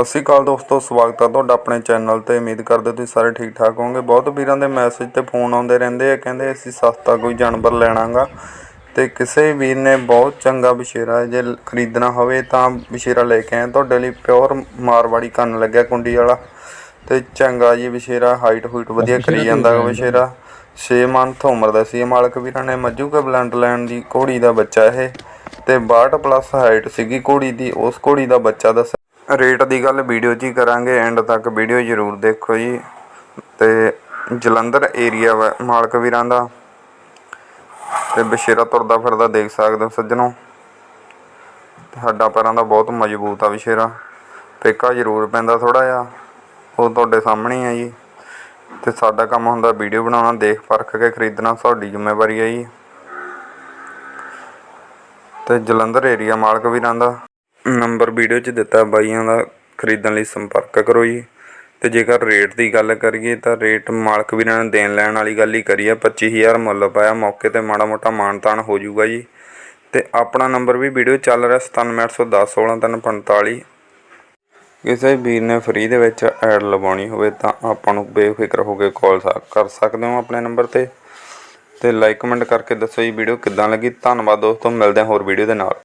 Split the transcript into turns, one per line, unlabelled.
ਸਤਿ ਸ਼੍ਰੀ ਅਕਾਲ ਦੋਸਤੋ ਸਵਾਗਤ ਹੈ ਤੁਹਾਡਾ ਆਪਣੇ ਚੈਨਲ ਤੇ। ਉਮੀਦ ਕਰਦੇ ਤੁਸੀਂ ਸਾਰੇ ਠੀਕ ਠਾਕ ਹੋਵੋਗੇ। ਬਹੁਤ ਵੀਰਾਂ ਦੇ ਮੈਸੇਜ ਤੇ ਫੋਨ ਆਉਂਦੇ ਰਹਿੰਦੇ ਆ ਕਹਿੰਦੇ ਅਸੀਂ ਸਸਤਾ ਕੋਈ ਜਾਨਵਰ ਲੈਣਾਗਾ। ਤੇ ਕਿਸੇ ਵੀਰ ਨੇ ਬਹੁਤ ਚੰਗਾ ਬਸ਼ੇਰਾ ਜੇ ਖਰੀਦਣਾ ਹੋਵੇ ਤਾਂ ਬਸ਼ੇਰਾ ਲੈ ਕੇ ਆਏ ਤੁਹਾਡੇ ਲਈ ਪਿਓਰ ਮਾਰਵਾੜੀ ਕੰਨ ਲੱਗਿਆ ਕੁੰਡੀ ਵਾਲਾ। ਤੇ ਚੰਗਾ ਜੀ ਬਸ਼ੇਰਾ ਹਾਈਟ ਹੂਟ ਵਧੀਆ ਕਰੀ ਜਾਂਦਾ ਬਸ਼ੇਰਾ 6 ਮੰਥ ਉਮਰ ਦਾ ਸੀ ਮਾਲਕ ਵੀਰਾਂ ਨੇ। ਮੱਝੂ ਕੇ ਬਲੰਡ ਲੈਣ ਦੀ ਘੋੜੀ ਦਾ ਬੱਚਾ ਇਹ। ਤੇ 62 ਪਲੱਸ ਹਾਈਟ ਸੀਗੀ ਘੋੜੀ ਦੀ। ਉਸ ਘੋੜੀ ਦਾ ਬੱਚਾ ਦੱਸ ਰੇਟ ਦੀ ਗੱਲ ਵੀਡੀਓ 'ਚ ਹੀ ਕਰਾਂਗੇ ਐਂਡ ਤੱਕ ਵੀਡੀਓ ਜ਼ਰੂਰ ਦੇਖੋ ਜੀ। ਤੇ ਜਲੰਧਰ ਏਰੀਆ ਵਾ, ਮਾਲਕ ਵੀਰਾਂ ਦਾ। ਤੇ ਬਸ਼ੇਰਾ ਤੁਰਦਾ ਫਿਰਦਾ ਦੇਖ ਸਕਦੇ ਹੋ ਸੱਜਣੋ। ਸਾਡਾ ਹੱਡਾਂ ਪੈਰਾਂ ਦਾ ਬਹੁਤ ਮਜ਼ਬੂਤ ਆ ਬਸ਼ੇਰਾ ਪੇਕਾ ਜ਼ਰੂਰ ਪੈਂਦਾ ਥੋੜਾ ਜਿਹਾ, ਉਹ ਤੁਹਾਡੇ ਸਾਹਮਣੇ ਹੀ ਆ ਜੀ। ਤੇ ਸਾਡਾ ਕੰਮ ਹੁੰਦਾ ਵੀਡੀਓ ਬਣਾਉਣਾ, ਦੇਖ ਪਰਖ ਕੇ ਖਰੀਦਣਾ ਤੁਹਾਡੀ ਜ਼ਿੰਮੇਵਾਰੀ ਹੈ ਜੀ। ਤੇ ਜਲੰਧਰ ਏਰੀਆ ਮਾਲਕ ਵੀਰਾਂ ਦਾ। ਨੰਬਰ ਵੀਡੀਓ 'ਚ ਦਿੱਤਾ ਬਾਈਆਂ ਦਾ, ਖਰੀਦਣ ਲਈ ਸੰਪਰਕ ਕਰੋ ਜੀ। ਅਤੇ ਜੇਕਰ ਰੇਟ ਦੀ ਗੱਲ ਕਰੀਏ ਤਾਂ ਰੇਟ ਮਾਲਕ ਵੀਰਾਂ ਨੇ ਦੇਣ ਲੈਣ ਵਾਲੀ ਗੱਲ ਹੀ ਕਰੀ ਆ 25000 ਮੁੱਲ ਪਾਇਆ, ਮੌਕੇ ਤੇ ਮਾੜਾ ਮੋਟਾ ਮਾਨਤਾਨ ਹੋ ਜਾਊਗਾ ਜੀ। ਅਤੇ ਆਪਣਾ ਨੰਬਰ ਵੀ ਵੀਡੀਓ ਚੱਲ ਰਿਹਾ 97810 16345 ਕਿਸੇ ਵੀਰ ਨੇ ਫ੍ਰੀ ਦੇ ਵਿੱਚ ਐਡ ਲਵਾਉਣੀ ਹੋਵੇ ਤਾਂ ਆਪਾਂ ਨੂੰ ਬੇਫਿਕਰ ਹੋ ਕੇ ਕਾਲ ਕਰ ਸਕਦੇ ਹੋ ਆਪਣੇ ਨੰਬਰ ਤੇ। ਤੇ ਲਾਈਕ ਕਮੈਂਟ ਕਰਕੇ ਦੱਸੋ ਜੀ ਵੀਡੀਓ ਕਿੱਦਾਂ ਲੱਗੀ। ਧੰਨਵਾਦ ਦੋਸਤੋ, ਮਿਲਦੇ ਹਾਂ ਹੋਰ ਵੀਡੀਓ ਦੇ ਨਾਲ।